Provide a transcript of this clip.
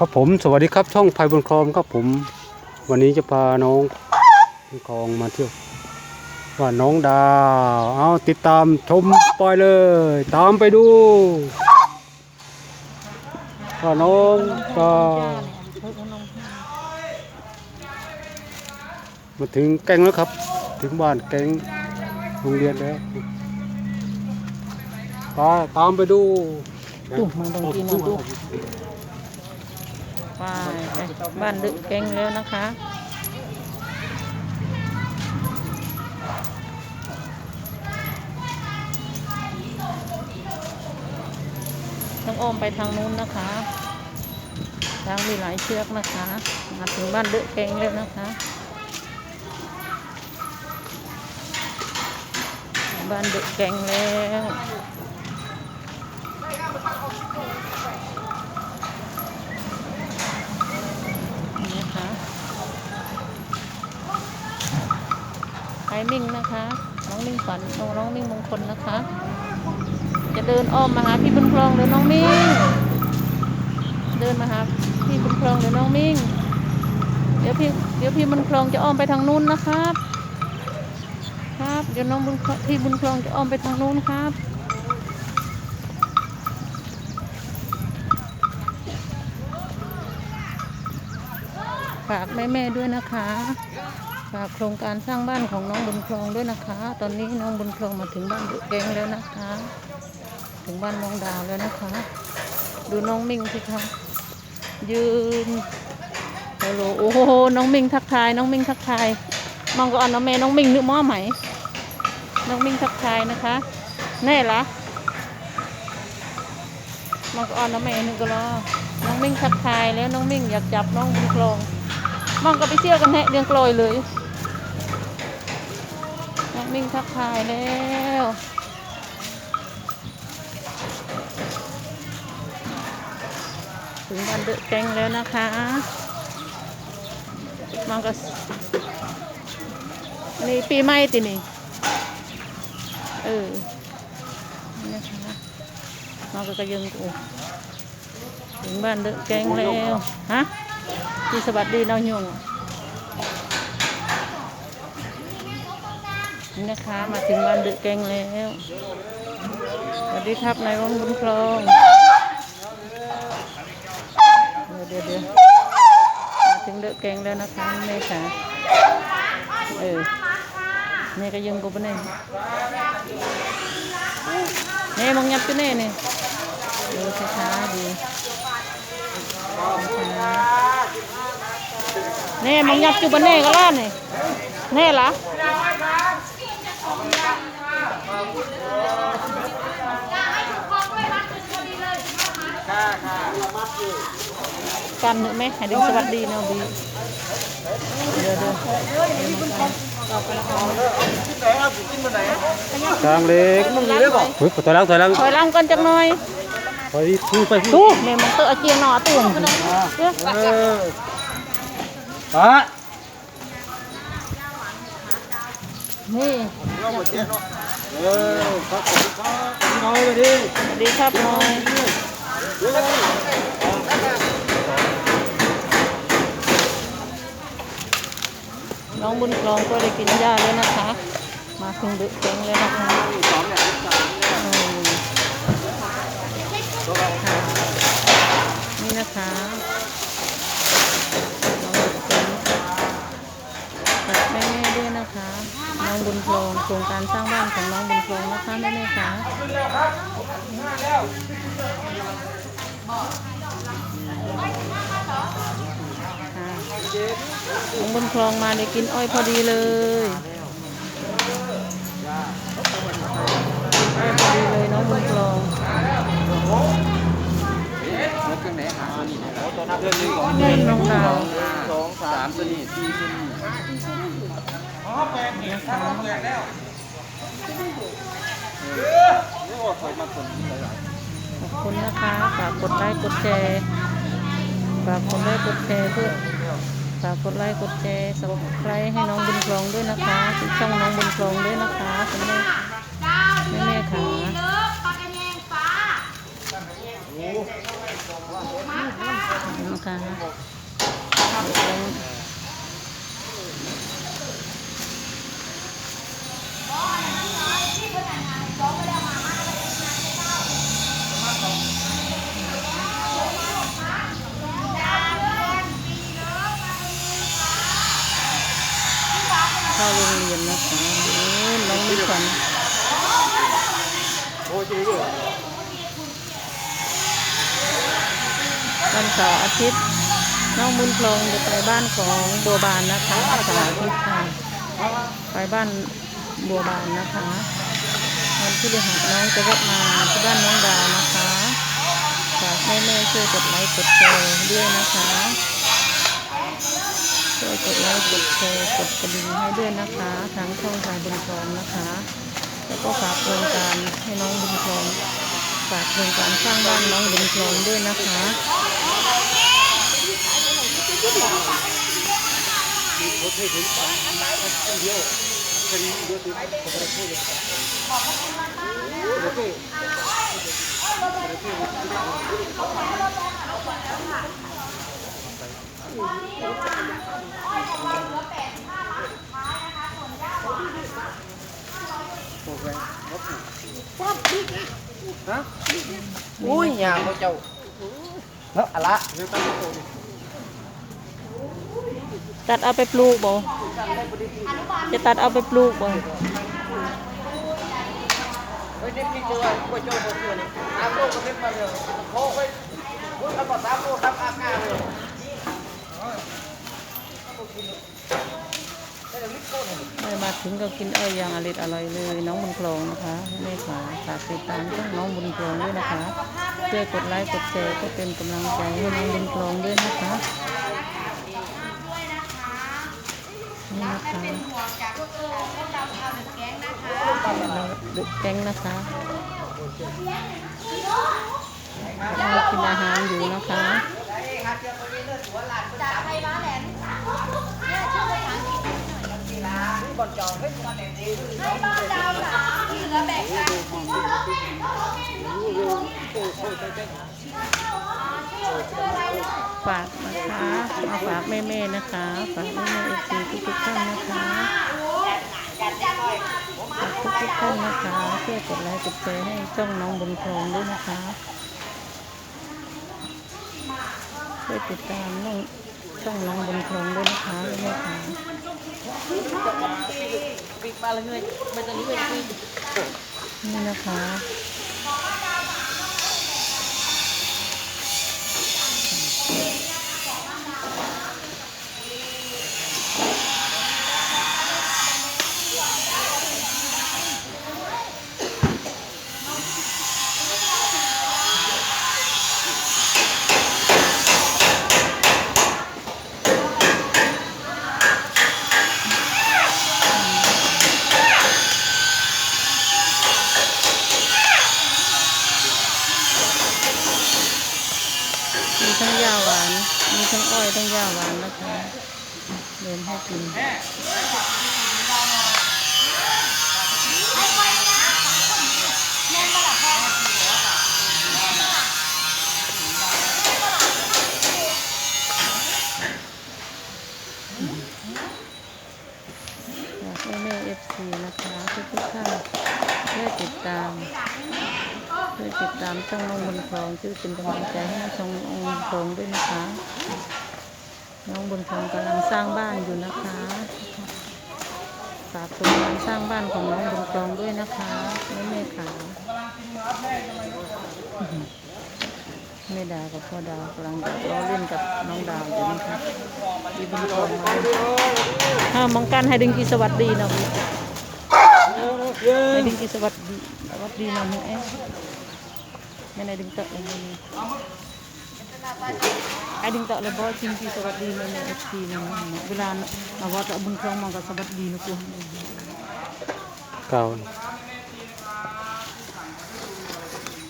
ครับผมสวัสดีครับช่องไพบนคลองครับผม วันนี้จะพาน้องบนคลองมาเที่ยวว่าน้องดาวเอาติดตามชมปอยเลย ตามไปดูว่าน้องก็มาถึงแก่งแล้วครับ ถึงบ้านแก่งโรงเรียนแล้วไปตามไปดูตู้มันต้องกินนะตู้ ไปบ้านดึกแกงแล้วนะคะต้องอ้อมไปทางนู้นนะคะ ทางมีหลายเชือกนะคะ มาถึงบ้านดึกแกงแล้วนะคะ บ้านดึกแกงแล้ว นี่นะคะ ไอ้มิ่งนะคะ น้องมิ่งฝันน้องน้องมิ่งมงคลนะคะ จะเดินอ้อมมาหาพี่บุญครองหรือน้องมิ่ง เดินมาหาพี่บุญครองหรือน้องมิ่ง เดี๋ยวพี่เดี๋ยวพี่บุญครองจะอ้อมไปทางนู้นนะครับ ครับเดี๋ยวน้องบุญครองพี่บุญครองจะอ้อมไปทางนู้นครับฝากแม่ ๆ ด้วยนะคะ ฝากโครงการสร้างบ้านของน้องบุญครองด้วยนะคะ ตอนนี้น้องบุญครองมาถึงบ้านดุแกงแล้วนะคะ ถึงบ้านน้องดาวแล้วนะคะ ดูน้องมิ่งสิคะยืนฮัลโหลโอ้โหน้องมิ่งทักทาย น้องมิ่งทักทายมองก็อ่อนน้องแม่น้องมิ่งนึกม้อไหม น้องมิ่งทักทายนะคะ แน่ละมองก็อ่อนน้องแม่นึกก็รอน้องมิ่งทักทายแล้วน้องมิ่งอยากจับน้องบุญครองมองก็ไปเชื่อกันแฮะเรียงกลอยเลย มิ่งทักทายแล้วถึงบ้านเดอะแกงแล้วนะคะมองก็นี่ปีใหม่ตินี่เออนะคะมองก็กระยังกูถึงบ้านเดอะแกงแล้วฮะพี่สวัสดีน้องยง นี่นะคะ มาถึงบ้านดึกแกงแล้วสวัสดีครับนายวังบุญครองเดี๋ยวเดี๋ยวเดี๋ยวมาถึงเดอะแกงแล้วนะคะแม่จ๋าเออแม่ก็ยังกูปะเนี่ยแม่มองยับจุเน่เนี่ยดูช้าๆดีช้าๆแน่มึงยับจุบันแน่ก็ล่านี่แน่ละ กันหนึ่งไหมให้ดึงสวัสดีเนาะดีเดี๋ยวเดี๋ยวช้างเล็กเฮ้ยถอยหลังถอยหลังถอยหลังก่อนจักหน่อยถอยทูไปตู้แม่ยมันเตอะเจียงหนอตู้เด้อเออปะนี่เออครับผมครับน้อยไปดิสวัสดีครับน้อย น้องบุญคลองก็ได้กินหญ้าแล้วนะคะ มาถึงดึกแกงแล้วนะคะนี่นะคะน้องบุญคลองฝากแม่ๆด้วยนะคะ น้องบุญคลองโครงการสร้างบ้านของน้องบุญคลองนะคะแม่ๆค่ะค่ะน้ องบนคลองมาได้กินอ้อยพอดีเลยพอดีเลยน้องบนคลองตัวนับเรื่งน้อนนี่น้องดาวสองสามสนิทสี่สนิทนะคะเรียกว่าเมาคนหลายขอบคุณนะคะ ฝากกดไลค์ กดแชร์ ฝากกดไลค์กดแชร์เพื่อฝากกดไลค์กดแชร์สับสไครให้น้องบุญคลองด้วยนะคะที่ช่องน้องบุญคลองด้วยนะคะคุณแม่แม่แม่ขานะคะ น้องมีขวัญโอ้ยจริงเหรอวันเสาร์อาทิตย์น้องบุญพลงจะไปบ้านของบัวบานนะคะเสาร์อาทิตย์ค่ะไปบ้านบัวบานนะคะวันที่ฤหัสน้องจะแวะมาที่บ้านน้องดาวนะคะฝากแม่ๆช่วยกดไลค์กดแชร์ด้วยนะคะ ช่วยกดไลค์กดแชร์กดกระดิ่งให้ด้วยนะคะทางช่องทางบุญพลงนะคะ แล้วก็ฝากโครงการให้น้องบุญพลงฝากโครงการสร้างบ้านน้องบุญพลงด้วยนะคะฮะ อุ้ยยาเขาเจ้าเนาะอะละตัดเอาไปปลูกบ่จะตัดเอาไปปลูกบ่เฮ้ยนี่พี่เจอก๋วยเตี๋ยวก๋วยเตี๋ยวนี่ตามโลกก็ไม่มาเลยโอ้ยคุณเอามาตาโลกตามอากาศเลย ไม่มาถึงก็กินเอ้อยอย่างอร่อยอร่อยเลย น้องบุญคลองนะคะแม่ขาฝากติดตามช่องน้องบุญคลองด้วยนะคะช่วยกดไลค์กดแชร์ก็เป็นกำลังใจให้น้องบุญคลองด้วยนะคะนี่นะคะดึกแก๊งนะคะกำลังกินอาหารอยู่นะคะ ฝากนะคะมาฝากแม่ๆนะคะ ฝากแม่ๆเอฟซีทุกๆท่านนะคะฝากทุกๆท่านนะคะช่วยกดไลค์กดแชร์ให้ช่องน้องบนคลองด้วยนะคะช่วยติดตามน้องช่องน้องบนคลองด้วยนะคะแม่ค่ะ นี่นะคะ ทั้งยาหวาน มีทั้งอ้อยทั้งยาหวานนะคะเดินให้กินอยากให้แม่เอฟซีนะคะ ทุกๆท่านช่วยติดตาม ติดตามช่องน้องบนคลองช่วยเป็นกำลังใจให้ช่องน้องบนคลองด้วยนะคะ น้องบนคลองกำลังสร้างบ้านอยู่นะคะฝากโครงการสร้างบ้านของน้องบนคลองด้วยนะคะแม่แม่ขาแม่ดาวกับพ่อดาวกำลังล้อเล่นกับน้องดาวอยู่นะคะอีบนคลองมาห้ามมองกันให้ดึงกีสวัสดีนะพี่ให้ดึงกีส วัสดีสวัสดีนะมึงเอ๊ะไม่ได้ดึงเ